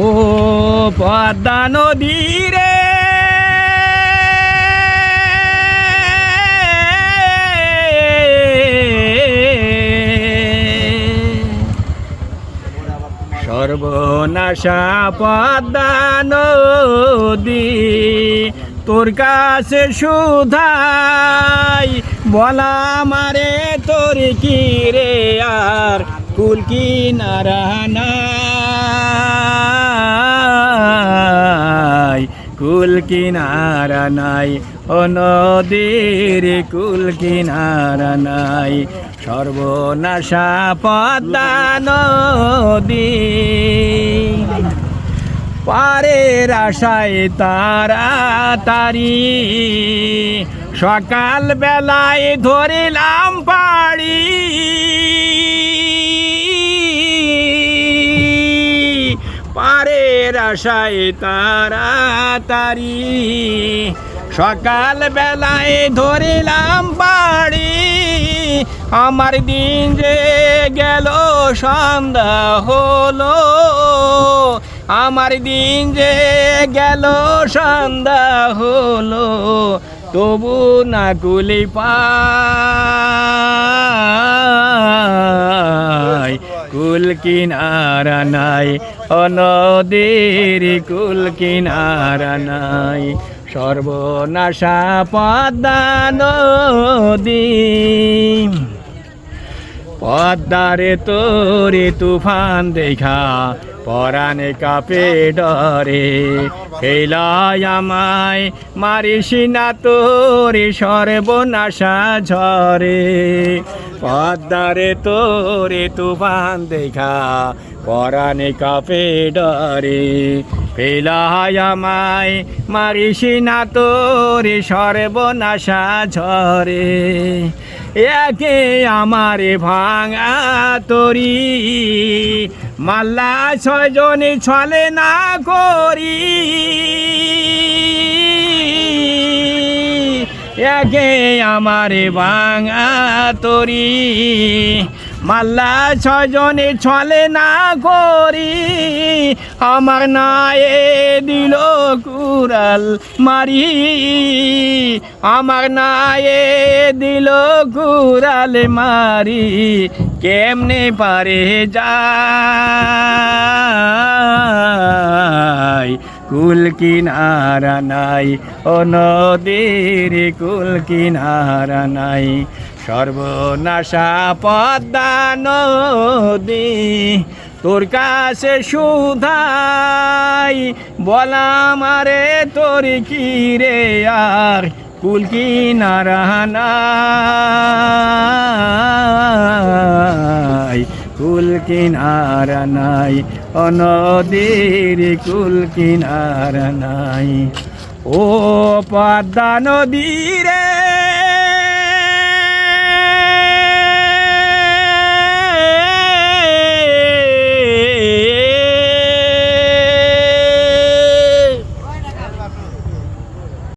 ও পদ্মা নদী রে। সর্বনাশা পদ্মা নদী তোর কাছে সুধাই। বলা মারে তোর কি রে আর? কুল কি নারায়ণ কুল কিনারা নাই, ও নদীর কুল কিনারা নাই। সর্বনাশা পদ্মা নদী, পারের আশায় তাড়াতাড়ি সকাল বেলায় ধরিলাম পাড়ি। পারের আশায় তাড়াতাড়ি সকাল বেলায় ধরিলাম পাড়ি আমার দিন যে গেল, সন্ধ্যা হলো। আমার দিন যে গেল, সন্ধ্যা হলো। তবু না গুলি পাই কুল কিনারা নাই অনদীর নদীর কুল কিনারা নাই। সর্বনাশা পদ্মা নদী। পদ্মারে তোরে তুফান দেখা, পরাণে কাপে ডরে। ফেলায় আমায় মারিস না তোরে, সর্বনাশা ঝরে। পদ্মারে তোরে তুফান দেখা, পরাণে কাপে ডরে। ফেলায় আমায় মারিস না তোরে সর্বনাশা ঝরে। একে আমারে ভাঙা তরি, মাল্লা ছয়জনে ছলে না করি। একে আমারে ভাঙা তরি মাল্লা ছজনে ছলে না করি। আমার নায়ে দিল কুরাল মারি। আমার নায়ে দিল কুরাল মারি। কেমনে পারে যায়? কুল কিনারা নাই, ও নদীর কুল কিনারা নাই। সর্বনাশা পদ্মা নদী, তোর কাছে সুধাই। বলা মারে তোর কি রে আর কুল কিনারা নাই কুল কিনারা নাই ও নদীর কুল কিনারা নাই ও পদ্মা নদী রে